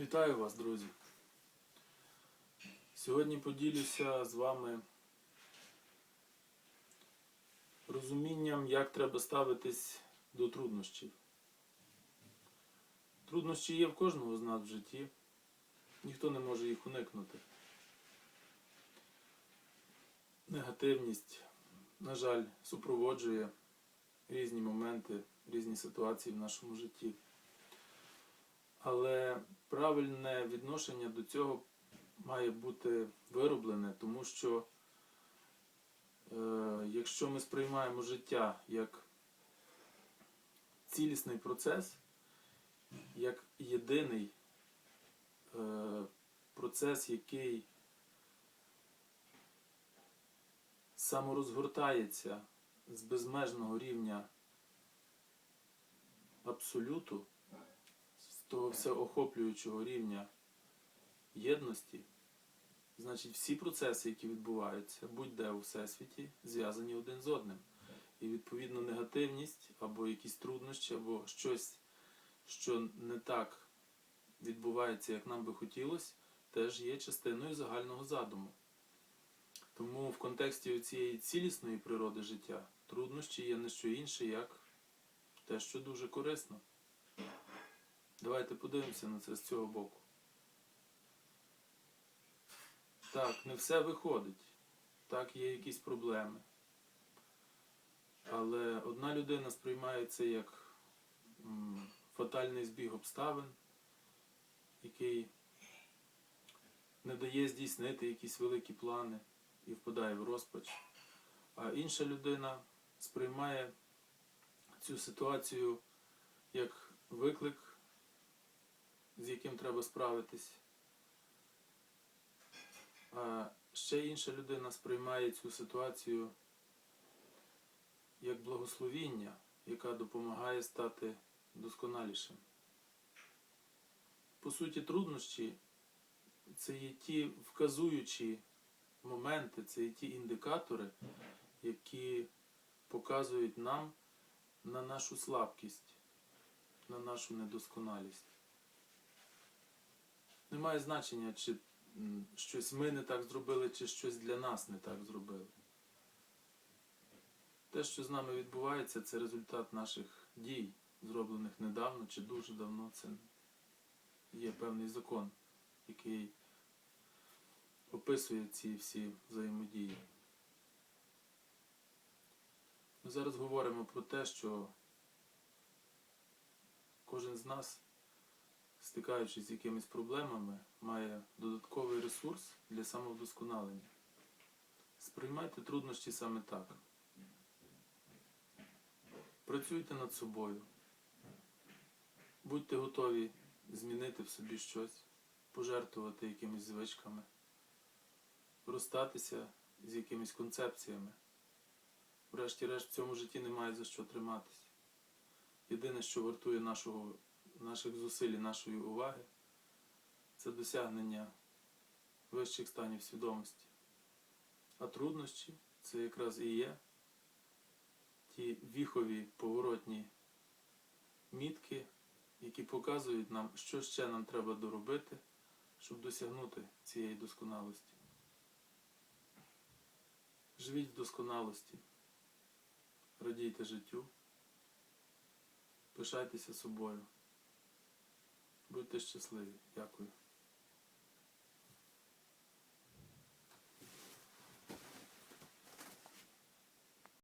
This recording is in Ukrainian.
Вітаю вас, друзі. Сьогодні поділюся з вами розумінням, як треба ставитись до труднощів. Труднощі є в кожного з нас в житті, ніхто не може їх уникнути. Негативність, на жаль, супроводжує різні моменти, різні ситуації в нашому житті. Але правильне відношення до цього має бути вироблене, тому що е, якщо ми сприймаємо життя як цілісний процес, як єдиний е, процес, який саморозгортається з безмежного рівня абсолюту, того всеохоплюючого рівня єдності, значить всі процеси, які відбуваються, будь-де у всесвіті, зв'язані один з одним. І відповідно негативність або якісь труднощі, або щось, що не так відбувається, як нам би хотілося, теж є частиною загального задуму. Тому в контексті цієї цілісної природи життя труднощі є не що інше, як те, що дуже корисно. Давайте подивимося на це з цього боку. Так, не все виходить. Так, є якісь проблеми. Але одна людина сприймає це як фатальний збіг обставин, який не дає здійснити якісь великі плани і впадає в розпач. А інша людина сприймає цю ситуацію як виклик, яким треба справитись. А ще інша людина сприймає цю ситуацію як благословіння, яка допомагає стати досконалішим. По суті, труднощі це є ті вказуючі моменти, це є ті індикатори, які показують нам на нашу слабкість, на нашу недосконалість. Немає значення, чи щось ми не так зробили, чи щось для нас не так зробили. Те, що з нами відбувається, це результат наших дій, зроблених недавно чи дуже давно. Це є певний закон, який описує ці всі взаємодії. Ми зараз говоримо про те, що кожен з нас, стикаючись з якимись проблемами, має додатковий ресурс для самовдосконалення. Сприймайте труднощі саме так. Працюйте над собою. Будьте готові змінити в собі щось, пожертвувати якимись звичками, розстатися з якимись концепціями. Врешті-решт в цьому житті немає за що триматися. Єдине, що вартує нашого, наших зусиль нашої уваги, це досягнення вищих станів свідомості. А труднощі це якраз і є ті віхові поворотні мітки, які показують нам, що ще нам треба доробити, щоб досягнути цієї досконалості. Живіть в досконалості, радійте життю, пишайтеся собою, будьте щасливі. Дякую.